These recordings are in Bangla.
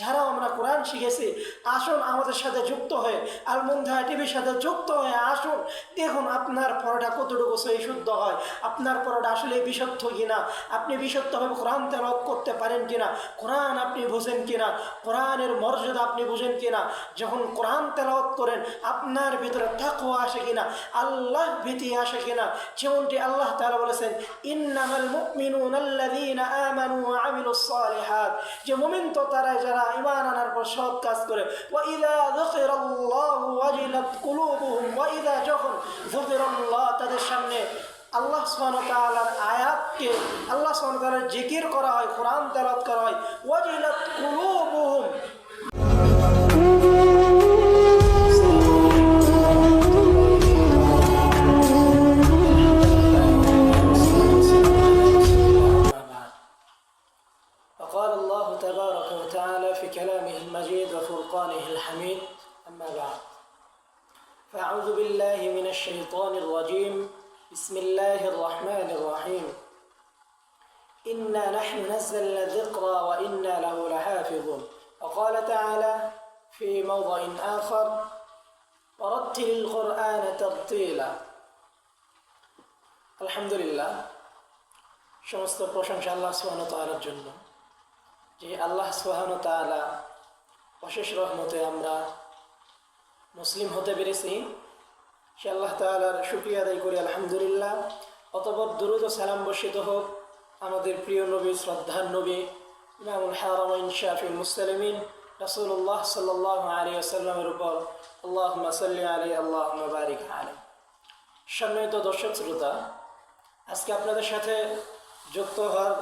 যারাও আমরা কোরআন শিখেছি, আসুন আমাদের সাথে যুক্ত হয়ে আলমুন্ধা টিভির সাথে যুক্ত হয়ে আসুন। দেখুন আপনার পরোটা কতটুকু সহি শুদ্ধ হয়, আপনার পরোটা আসলে বিশুদ্ধ কিনা, আপনি বিশুদ্ধভাবে কোরআন তেলাওয়াত করতে পারেন কিনা, কোরআন আপনি বুঝেন কিনা, কোরআনের মর্যাদা আপনি বুঝেন কিনা, যখন কোরআন তেলাওয়াত করেন, আপনার ভিতরে তাকওয়া আসে কিনা, আল্লাহ ভীতি আসে কিনা, যেমনটি আল্লাহ তাআলা বলেছেন, ইন্নামাল মুমিনুনা আল্লাযীনা আমানু যে মুমিন তো তারাই যারা ঈমান আনার পর সব কাজ করে। ওয়াইদা যুকিরাল্লাহু ওয়াজিলাত কুলুবুহুম ওয়াইদা যখন যুকিরাল্লাহ তাদের সামনে আল্লাহ সুবহানাহু তাআলার আয়াতকে আল্লাহ সুবহানাহু তাআলার জিকির করা হয়, কোরআন তেলাওয়াত করা হয়, ওয়াজিলাত কুলুবুহুম تبارك وتعالى في كلامه المجيد وفرقانه الحميد أما بعد فأعوذ بالله من الشيطان الرجيم بسم الله الرحمن الرحيم إنا نحن نزلنا الذكر وإنا له لحافظون وقال تعالى في موضع آخر ورتل القرآن ترتيلا الحمد لله সমস্ত প্রশংসা আল্লাহ সুবহানাহু ওয়া তাআলার জন্য যে আল্লাহ সুবহানাহু ওয়া তাআলা অশেষ রহমতে আমরা মুসলিম হতে পেরেছি। সে আল্লাহ তাআলার শুকরিয়া আদায় করি, আলহামদুলিল্লাহ। অতপর দুরুদ ও সালাম বর্ষিত হোক আমাদের প্রিয় নবী, শ্রদ্ধার নবী, ইমামুল হারামাইন শাফিউল মুসলিমিন, রাসূলুল্লাহ সাল্লাল্লাহু আলাইহি ওয়াসাল্লামের উপর আল্লাহ সাল্লি আলাইহি আল্লাহ বারিক আলাইহি। সম্মানিত দর্শক, শ্রোতা, আজকে আপনাদের সাথে যুক্ত হওয়ার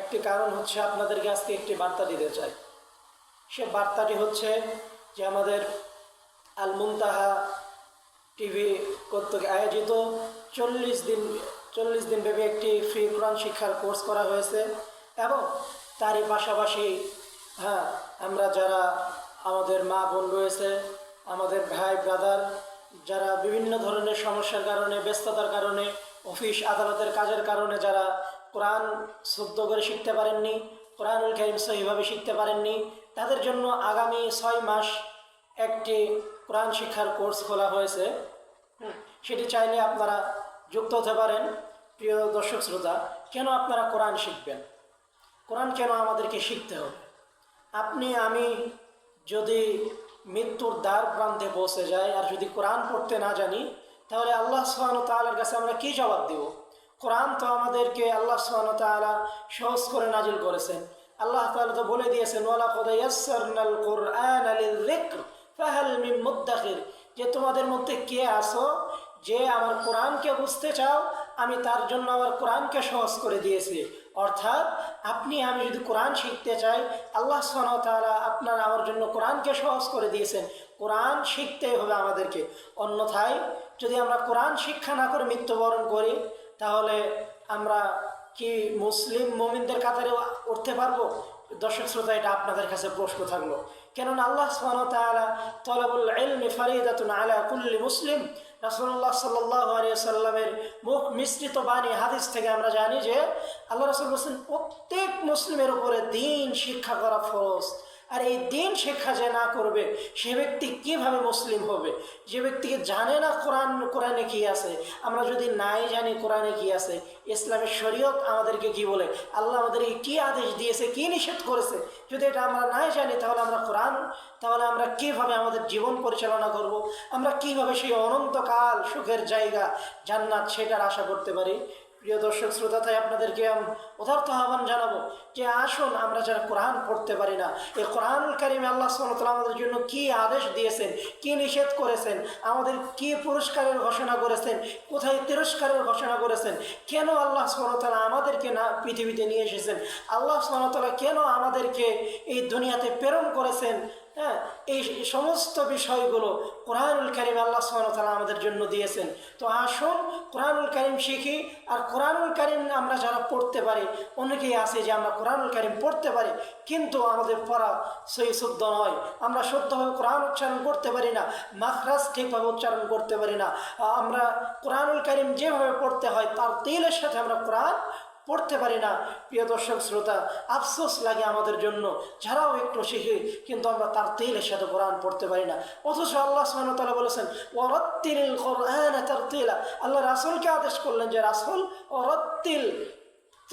একটি কারণ হচ্ছে আপনাদেরকে আজকে একটি বার্তা দিতে চাই। সে বার্তাটি হচ্ছে যে আমাদের আল টিভি কর্তৃক আয়োজিত চল্লিশ দিন চল্লিশ দিন ব্যাপী একটি ফ্রি কোরআন শিক্ষার কোর্স করা হয়েছে এবং তারই পাশাপাশি হ্যাঁ আমরা যারা আমাদের মা বোন রয়েছে, আমাদের ভাই ব্রাদার যারা বিভিন্ন ধরনের সমস্যার কারণে, ব্যস্ততার কারণে অফিস আদালতের কাজের কারণে যারা কোরআন শুদ্ধ করে শিখতে পারেননি, কোরআনুল কারিম সহিভাবে শিখতে পারেননি, তাদের জন্য আগামী ছয় মাস একটি কোরআন শিক্ষার কোর্স খোলা হয়েছে। সেটি চাইলে আপনারা যুক্ত হতে পারেন, প্রিয় দর্শক শ্রোতা, কেন আপনারা কোরআন শিখবেন? কোরআন কেন আমাদেরকে শিখতে হবে? আপনি, আমি যদি মৃত্যুর দ্বার প্রান্তে পৌঁছে যাই আর যদি কোরআন পড়তে না জানি, তাহলে আল্লাহ সোহান তালার কাছে আমরা কি জবাব দেব? কোরআন তো আমাদেরকে আল্লাহ তালা সহজ করে নাজিল করেছেন। আল্লাহ তো বলে দিয়েছেন যে তোমাদের মধ্যে কে আসো যে আমার কোরআনকে বুঝতে চাও, আমি তার জন্য আমার কোরআনকে সহজ করে দিয়েছি। অর্থাৎ আপনি, আমি যদি কোরআন শিখতে চাই, আল্লাহ তাআলা আপনার আমার জন্য কোরআনকে সহজ করে দিয়েছেন। কোরআন শিখতেই হবে আমাদেরকে। অন্যথায় যদি আমরা কোরআন শিক্ষা না করে মৃত্যুবরণ করি তাহলে আমরা কি মুসলিম মোমিনদের কাতারে উঠতে পারব? দর্শক শ্রোতা, এটা আপনাদের কাছে প্রশ্ন থাকল। কেননা আল্লাহ কুল্লি মুসলিম। রাসূলুল্লাহ সাল্লাল্লাহু আলাইহি সাল্লামের মুখ মিশ্রিত বাণী হাদিস থেকে আমরা জানি যে, আল্লাহ রাসূল বলেছেন, প্রত্যেক মুসলিমের উপরে দিন শিক্ষা করা ফরজ। আর এই দিন শিক্ষা যে না করবে, সে ব্যক্তি কীভাবে মুসলিম হবে? যে ব্যক্তিকে জানে না কোরআন, কোরআনে কি আছে, আমরা যদি নাই জানি কোরআনে কি আছে, ইসলামের শরীয়ত আমাদেরকে কি বলে? আল্লাহ আমাদেরকে কি আদেশ দিয়েছে, কি নিষেধ করেছে? যদি এটা আমরা নাই জানি, তাহলে আমরা কোরআন, তাহলে আমরা কীভাবে আমাদের জীবন পরিচালনা করব? আমরা কীভাবে সেই অনন্তকাল সুখের জায়গা জান্নাত সেটার আশা করতে পারি? প্রিয় দর্শক শ্রোতা, তাই আপনাদেরকে অথার্থ আহ্বান জানাব যে আসুন আমরা যারা কোরআন পড়তে পারি না, এই কোরআন কারিমে আল্লাহ সাল্লাহ আমাদের জন্য কি আদেশ দিয়েছেন, কি নিষেধ করেছেন, আমাদের কি পুরস্কারের ঘোষণা করেছেন, কোথায় তিরস্কারের ঘোষণা করেছেন, কেন আল্লাহ সাল্লাহ আমাদেরকে না পৃথিবীতে নিয়ে এসেছেন, আল্লাহ সাল্লাহ কেন আমাদেরকে এই দুনিয়াতে প্রেরণ করেছেন হ্যাঁ এই সমস্ত বিষয়গুলো কোরআনুল করিম আল্লাহ সুবহানাহু আমাদের জন্য দিয়েছেন। তো আসুন, কোরআনুল করিম শিখি আর কোরআনুল করিম আমরা যারা পড়তে পারি, অনেকেই আছে যে আমরা কোরআনুল করিম পড়তে পারি, কিন্তু আমাদের পড়া সেই শুদ্ধ নয়। আমরা শুদ্ধভাবে কোরআন উচ্চারণ করতে পারি না, মাখরাজ ঠিকভাবে উচ্চারণ করতে পারি না। আমরা কোরআনুল করিম যেভাবে পড়তে হয়, তার তেলের সাথে আমরা কোরআন পড়তে পারি না। প্রিয় দর্শক, শ্রোতা, আফসোস লাগে আমাদের জন্য। যারাও একটু শিখে, কিন্তু আমরা তার তেলের সাথে কোরআন পড়তে পারি না। অথচ আল্লাহ সাহানতালা বলেছেন ওরত্তিল কোরআন তার তেলা আল্লাহ রাসুলকে আদেশ করলেন যে, রাসুল ওরত্তিল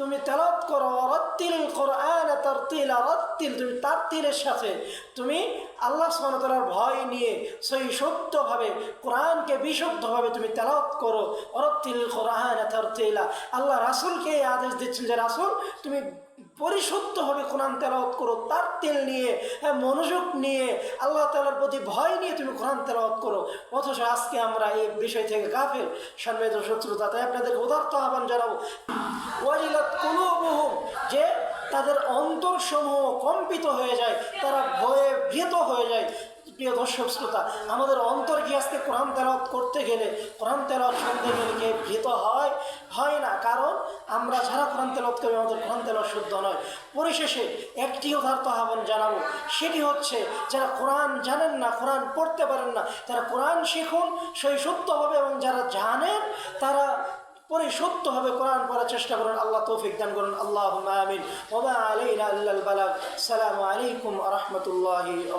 তুমি তেলত করো রত্তিল কোরআন তরতিল রত্তিল তুমি তার তিলের সাথে। তুমি আল্লাহ সালার ভয় নিয়ে সেই সত্যভাবে, কোরআনকে বিশুদ্ধভাবে তুমি তেলত করো অরত্তিল কোরআন তরতিলা। আল্লাহ রাসুলকে আদেশ দিচ্ছেন যে, রাসুল, তুমি পরিশুদ্ধভাবে কোরআন তেলাওয়াত করো তার তেল নিয়ে হ্যাঁ, মনোযোগ নিয়ে আল্লাহ তালার প্রতি ভয় নিয়ে তুমি কোরআন তেলাওয়াত করো। অথচ আজকে আমরা এই বিষয় থেকে গাফের সম্মেদ শত্রুতা তাই আপনাদের উদার্ত আহ্বান জানাব। ওয়াজিলাত কুলুবুহুম যে তাদের অন্তরসমূহ কম্পিত হয়ে যায় তারা ভয়ে ভীত হয়ে যায়। প্রিয় দর্শক শ্রোতা আমাদের অন্তর কি আজকে কোরআন তেলাওয়াত করতে গেলে কোরআন তেলাওয়াত শুনতে গেলে ভীত হয়? হয় না কারণ আমরা যারা কোরআন তেলাওয়াত করি আমাদের কোরআন শুদ্ধ নয়। পরিশেষে একটি উদার্ত আহ্বান জানাব। সেটি হচ্ছে, যারা কোরআন জানেন না, কোরআন পড়তে পারেন না, তারা কোরআন শিখুন, সেই সত্যভাবে এবং যারা জানেন, তারা পরিশুদ্ধভাবে কোরআন পড়ার চেষ্টা করুন, আল্লাহ তৌফিক দান করুন। আল্লাহ আমিন। ওবা আলাইনা বালাগ। সালামু আলাইকুম রহমতুল্লাহি